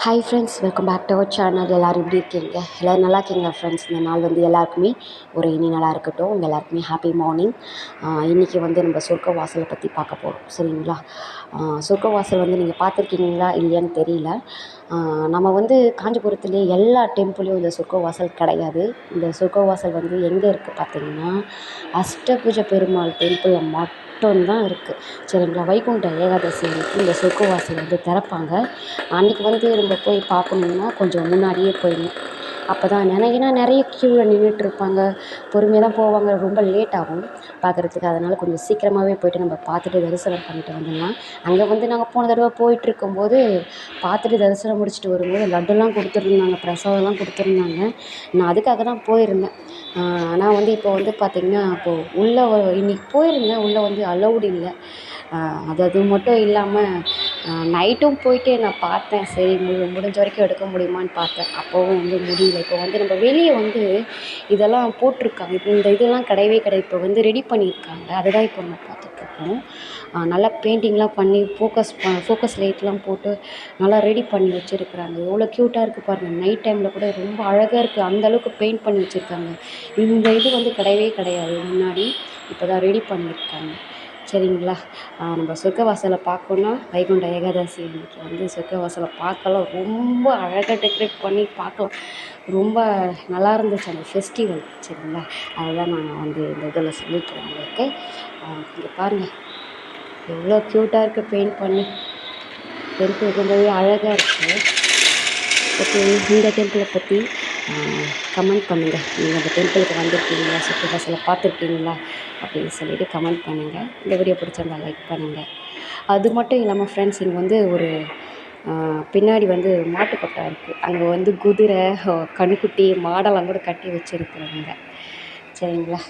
Hi friends welcome back to our channel எல்லோரும் எப்படி இருக்கீங்க? எல்லோரும் நல்லா இருக்கீங்க ஃப்ரெண்ட்ஸ் இந்த நாள் வந்து எல்லாருக்குமே ஒரு இனி நல்லா இருக்கட்டும். உங்கள் எல்லாருக்குமே ஹாப்பி மார்னிங் இன்றைக்கி வந்து நம்ம சொர்க்க வாசலை பற்றி பார்க்க போகிறோம் சரிங்களா? சொர்க்க வாசல் வந்து நீங்கள் பார்த்துருக்கீங்களா இல்லையான்னு தெரியல. நம்ம வந்து காஞ்சிபுரத்துலேயே எல்லா டெம்பிளையும் இந்த சொர்க்க வாசல் கிடையாது. இந்த சொர்க்க வாசல் வந்து எங்கே இருக்குது பார்த்தீங்கன்னா அஷ்டபுஜ பெருமாள் டெம்பிளில் மட்டும்தான் இருக்குது சரிங்களா? வைகுண்ட ஏகாதசி அன்றைக்கி இந்த சொர்க்கவாசல் வந்து திறப்பாங்க. அன்றைக்கி வந்து நம்ம போய் பார்க்கணுன்னா கொஞ்சம் முன்னாடியே போயிடணும். அப்போ தான் ஏன்னா நிறைய க்யூவில் நின்றுட்டு இருப்பாங்க பொறுமையாக தான் போவாங்க. ரொம்ப லேட் ஆகும் பார்க்குறதுக்கு அதனால் கொஞ்சம் சீக்கிரமாகவே போய்ட்டு நம்ம பார்த்துட்டு தரிசனம் பண்ணிட்டு வந்துடலாம். அங்கே வந்து நாங்கள் போன தடவை போயிட்டுருக்கும்போது பார்த்துட்டு தரிசனம் முடிச்சுட்டு வரும்போது லட்டுலாம் கொடுத்துருந்தாங்க. பிரசாதம்லாம் கொடுத்துருந்தாங்க. நான் அதுக்காக தான் போயிருந்தேன். ஆனால் வந்து இப்போ வந்து பார்த்திங்கன்னா இப்போது உள்ளே இன்றைக்கி போயிருந்தேன். உள்ளே வந்து அலௌடு இல்லை. அது அது மட்டும் இல்லாமல் நைட்டும் போயிட்டு நான் பார்த்தேன். சரி மு முடிஞ்ச வரைக்கும் எடுக்க முடியுமான்னு பார்த்தேன். அப்போவும் வந்து முடியல. இப்போ வந்து நம்ம வெளியே வந்து இதெல்லாம் போட்டிருக்காங்க. இப்போ இந்த இதெல்லாம் கிடையவே கிடையாது. இப்போ வந்து ரெடி பண்ணியிருக்காங்க. அதுதான் இப்போ நம்ம பார்த்துட்ருக்கோம். நல்லா பெயிண்டிங்லாம் பண்ணி ஃபோக்கஸ் ப ஃபோக்கஸ் லைட்லாம் போட்டு நல்லா ரெடி பண்ணி வச்சுருக்குறாங்க. எவ்வளோ க்யூட்டாக இருக்குது பாருங்கள் நைட் டைமில் கூட ரொம்ப அழகாக இருக்குது அந்தளவுக்கு பெயிண்ட் பண்ணி வச்சுருக்காங்க. இந்த இது வந்து கிடையவே கிடையாது. முன்னாடி இப்போ தான் ரெடி பண்ணியிருக்காங்க. சரிங்களா? நம்ம சொர்க்க வாசலை பார்க்கணுன்னா வைகுண்ட ஏகாதசி அன்னைக்கு வந்து சொர்க்க வாசலை பார்க்கலாம். ரொம்ப அழகாக டெக்கரேட் பண்ணி பார்க்கலாம். ரொம்ப நல்லா இருந்துச்சு அந்த ஃபெஸ்டிவல் சரிங்களா? அதுதான் நான் வந்து இந்த இதில் சொல்லிக்கிறேன் உங்களுக்கு. இங்கே பாருங்கள் எவ்வளோ க்யூட்டாக இருக்குது பெயிண்ட் பண்ணி. டெம்பிள் ரொம்பவே அழகாக இருக்குது இந்த டெம்பிளை பற்றி கமெண்ட் பண்ணுங்கள் நீங்கள் அந்த டெம்பிளுக்கு வந்திருக்கீங்களா? சுற்று வாசலை பார்த்துருக்கீங்களா? அப்படின்னு சொல்லிவிட்டு கமெண்ட் பண்ணுங்கள் இந்த வீடியோ பிடிச்சிருந்தா லைக் பண்ணுங்கள் அது மட்டும் இல்லாமல் ஃப்ரெண்ட்ஸ் இங்கே வந்து ஒரு பின்னாடி வந்து மாட்டுக்கொட்டை இருக்குது அங்கே வந்து குதிரை கன்றுக்குட்டி மாடெல்லாம் கூட கட்டி வச்சுருக்குறாங்க சரிங்களா?